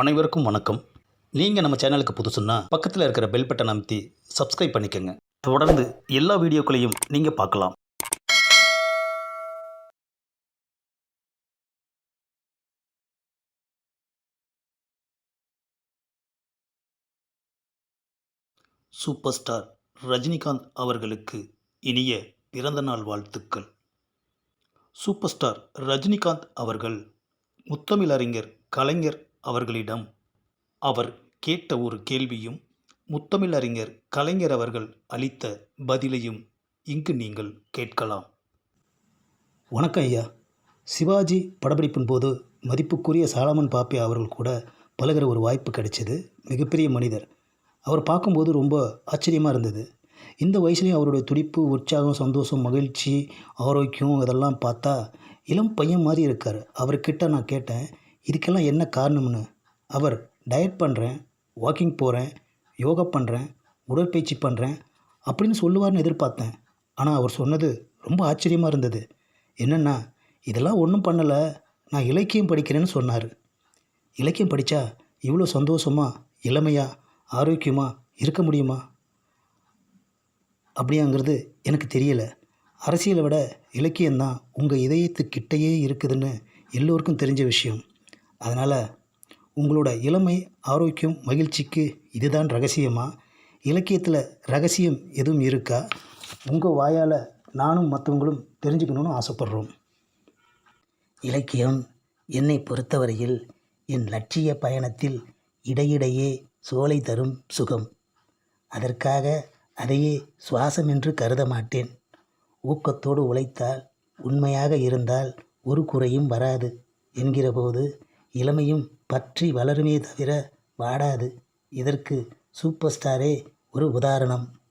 அனைவருக்கும் வணக்கம். நீங்கள் நம்ம சேனலுக்கு புதுசுன்னா பக்கத்தில் இருக்கிற பெல் பட்டன் அமைத்தி சப்ஸ்கிரைப் பண்ணிக்கோங்க. தொடர்ந்து எல்லா வீடியோக்களையும் நீங்கள் பார்க்கலாம். சூப்பர் ஸ்டார் ரஜினிகாந்த் அவர்களுக்கு இனிய பிறந்தநாள் வாழ்த்துக்கள். சூப்பர் ஸ்டார் ரஜினிகாந்த் அவர்கள் முத்தமிழறிஞர் கலைஞர் அவர்களிடம் அவர் கேட்ட ஒரு கேள்வியும் முத்தமிழ் அறிஞர் கலைஞர் அவர்கள் அளித்த பதிலையும் இங்கு நீங்கள் கேட்கலாம். வணக்கம் ஐயா. சிவாஜி படப்பிடிப்பின் போது மதிப்புக்குரிய சாலமன் பாப்பே அவர்கள் கூட பழகிற ஒரு வாய்ப்பு கிடைச்சது. மிகப்பெரிய மனிதர். அவர் பார்க்கும்போது ரொம்ப ஆச்சரியமாக இருந்தது. இந்த வயசுலேயும் அவருடைய துடிப்பு உற்சாகம் சந்தோஷம் மகிழ்ச்சி ஆரோக்கியம் இதெல்லாம் பார்த்தா இளம் பையன் மாதிரி இருக்கார். அவர்கிட்ட நான் கேட்டேன் இதுக்கெல்லாம் என்ன காரணம்னு? அவர் டயட் பண்ணுறேன் வாக்கிங் போகிறேன் யோகா பண்ணுறேன் உடற்பயிற்சி பண்ணுறேன் அப்படின்னு சொல்லுவார்னு எதிர்பார்த்தேன். ஆனால் அவர் சொன்னது ரொம்ப ஆச்சரியமாக இருந்தது. என்னென்னா இதெல்லாம் ஒன்றும் பண்ணலை. நான் இலக்கியம் படிக்கிறேன்னு சொன்னார். இலக்கியம் படித்தா இவ்வளோ சந்தோஷமாக இளமையாக ஆரோக்கியமாக இருக்க முடியுமா? அப்படியாங்கிறது எனக்கு தெரியலை. அரசியலை விட இலக்கியம்தான் உங்கள் இதயத்துக்கிட்டேயே இருக்குதுன்னு எல்லோருக்கும் தெரிஞ்ச விஷயம். அதனால் உங்களோட இளமை ஆரோக்கியம் மகிழ்ச்சிக்கு இதுதான் ரகசியமா? இலக்கியத்தில் ரகசியம் எதுவும் இருக்கா? உங்கள் வாயால் நானும் மற்றவங்களும் தெரிஞ்சுக்கணும்னு ஆசைப்பட்றோம். இலக்கியம் என்னை பொறுத்தவரையில் என் லட்சிய பயணத்தில் இடையிடையே சோலை தரும் சுகம். அதற்காக அதையே சுவாசம் என்று கருத மாட்டேன். ஊக்கத்தோடு உழைத்தால் உண்மையாக இருந்தால் ஒரு குறையும் வராது என்கிறபோது இளமையும் பற்றி வளருமே தவிர வாடாது. இதற்கு சூப்பர் ஸ்டாரே ஒரு உதாரணம்.